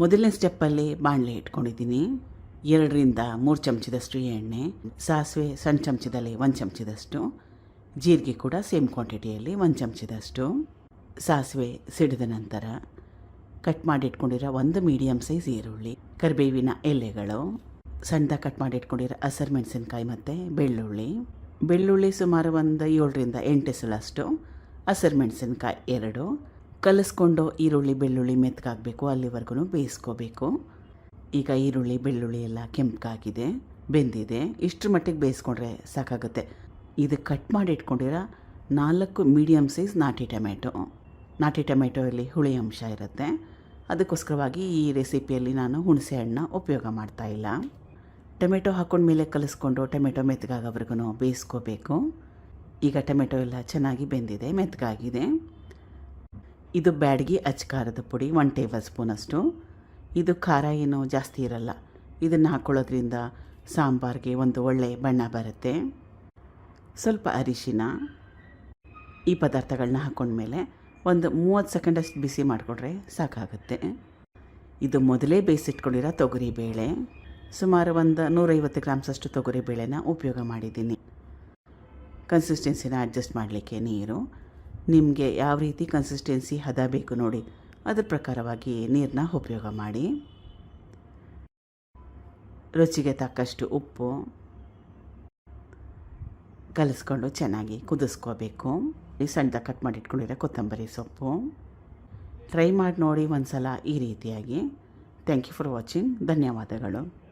ಮೊದಲನೇ ಸ್ಟೆಪ್ಪಲ್ಲಿ ಬಾಣಲೆ ಇಟ್ಕೊಂಡಿದ್ದೀನಿ. ಎರಡರಿಂದ ಮೂರು ಚಮಚದಷ್ಟು ಎಣ್ಣೆ, ಸಾಸಿವೆ ಸಣ್ಣ ಚಮಚದಲ್ಲಿ ಒಂದು ಚಮಚದಷ್ಟು, ಜೀರಿಗೆ ಕೂಡ ಸೇಮ್ ಕ್ವಾಂಟಿಟಿಯಲ್ಲಿ ಒಂದು ಚಮಚದಷ್ಟು, ಸಾಸಿವೆ ಸಿಡಿದ ನಂತರ ಕಟ್ ಮಾಡಿ ಇಟ್ಕೊಂಡಿರೋ ಒಂದು ಮೀಡಿಯಮ್ ಸೈಜ್ ಈರುಳ್ಳಿ, ಕರಿಬೇವಿನ ಎಲೆಗಳು, ಸಣ್ಣದಾಗಿ ಕಟ್ ಮಾಡಿ ಇಟ್ಕೊಂಡಿರೋ ಹಸಿರು ಮೆಣಸಿನ್ಕಾಯಿ ಮತ್ತು ಬೆಳ್ಳುಳ್ಳಿ. ಬೆಳ್ಳುಳ್ಳಿ ಸುಮಾರು ಒಂದು ಏಳರಿಂದ ಎಂಟು ಎಸಳಷ್ಟು ಹಸಿರು ಮೆಣಸಿನ್ಕಾಯಿ ಎರಡು ಕಲಿಸ್ಕೊಂಡು ಈರುಳ್ಳಿ, ಬೆಳ್ಳುಳ್ಳಿ ಮೆತ್ತಗಾಗಬೇಕು ಅಲ್ಲಿವರೆಗೂ ಬೇಯಿಸ್ಕೋಬೇಕು. ಈಗ ಈರುಳ್ಳಿ, ಬೆಳ್ಳುಳ್ಳಿ ಎಲ್ಲ ಕೆಂಪಗಾಗಿದೆ, ಬೆಂದಿದೆ. ಇಷ್ಟರ ಮಟ್ಟಿಗೆ ಬೇಯಿಸ್ಕೊಂಡ್ರೆ ಸಾಕಾಗುತ್ತೆ. ಇದು ಕಟ್ ಮಾಡಿ ಇಟ್ಕೊಂಡಿರೋ? ನಾಲ್ಕು ಮೀಡಿಯಮ್ ಸೈಜ್ ನಾಟಿ ಟೊಮೆಟೊ ನಾಟಿ ಟೊಮೆಟೊಯಲ್ಲಿ ಹುಳಿ ಅಂಶ ಇರುತ್ತೆ. ಅದಕ್ಕೋಸ್ಕರವಾಗಿ ಈ ರೆಸಿಪಿಯಲ್ಲಿ ನಾನು ಹುಣಸೆ ಹಣ್ಣು ಉಪಯೋಗ ಮಾಡ್ತಾ ಇಲ್ಲ. ಟೊಮೆಟೊ ಹಾಕೊಂಡ್ಮೇಲೆ ಕಲಿಸ್ಕೊಂಡು ಟೊಮೆಟೊ ಮೆತ್ತಗಾಗೋವರೆಗೂ ಬೇಯಿಸ್ಕೋಬೇಕು. ಈಗ ಟೊಮೆಟೊ ಎಲ್ಲ ಚೆನ್ನಾಗಿ ಬೆಂದಿದೆ ಮೆತ್ತಗಾಗಿದೆ ಇದು ಬ್ಯಾಡಗಿ ಅಚ್ಕಾರದ ಪುಡಿ ಒನ್ ಟೇಬಲ್ ಸ್ಪೂನಷ್ಟು ಇದು ಖಾರ ಏನು ಜಾಸ್ತಿ ಇರಲ್ಲ. ಇದನ್ನು ಹಾಕ್ಕೊಳ್ಳೋದ್ರಿಂದ ಸಾಂಬಾರಿಗೆ ಒಂದು ಒಳ್ಳೆಯ ಬಣ್ಣ ಬರುತ್ತೆ. ಸ್ವಲ್ಪ ಅರಿಶಿನ, ಈ ಪದಾರ್ಥಗಳನ್ನ ಹಾಕ್ಕೊಂಡ್ಮೇಲೆ ಒಂದು ಮೂವತ್ತು ಸೆಕೆಂಡಷ್ಟು ಬಿಸಿ ಮಾಡಿಕೊಂಡ್ರೆ ಸಾಕಾಗುತ್ತೆ. ಇದು ಮೊದಲೇ ಬೇಯಿಸಿಟ್ಕೊಂಡಿರೋ ತೊಗರಿ ಬೇಳೆ. ಸುಮಾರು ಒಂದು ನೂರೈವತ್ತು ಗ್ರಾಮ್ಸಷ್ಟು ತೊಗರಿ ಬೇಳೆನ ಉಪಯೋಗ ಮಾಡಿದ್ದೀನಿ. ಕನ್ಸಿಸ್ಟೆನ್ಸಿನ ಅಡ್ಜಸ್ಟ್ ಮಾಡಲಿಕ್ಕೆ ನೀರು. ನಿಮಗೆ ಯಾವ ರೀತಿ ಕನ್ಸಿಸ್ಟೆನ್ಸಿ ಹದ ಬೇಕು ನೋಡಿ. ಅದರ ಪ್ರಕಾರವಾಗಿ ನೀರನ್ನ ಉಪಯೋಗ ಮಾಡಿ. ರುಚಿಗೆ ತಕ್ಕಷ್ಟು ಉಪ್ಪು. ಕಲಿಸ್ಕೊಂಡು ಚೆನ್ನಾಗಿ ಕುದಿಸ್ಕೋಬೇಕು. ಈ ಸಣ್ಣದಾಗಿ ಕಟ್ ಮಾಡಿ ಇಟ್ಕೊಂಡಿರೋ ಕೊತ್ತಂಬರಿ ಸೊಪ್ಪು. ಟ್ರೈ ಮಾಡಿ ನೋಡಿ ಒಂದು ಸಲ ಈ ರೀತಿಯಾಗಿ. ಥ್ಯಾಂಕ್ ಯು ಫಾರ್ ವಾಚಿಂಗ್ ಧನ್ಯವಾದಗಳು.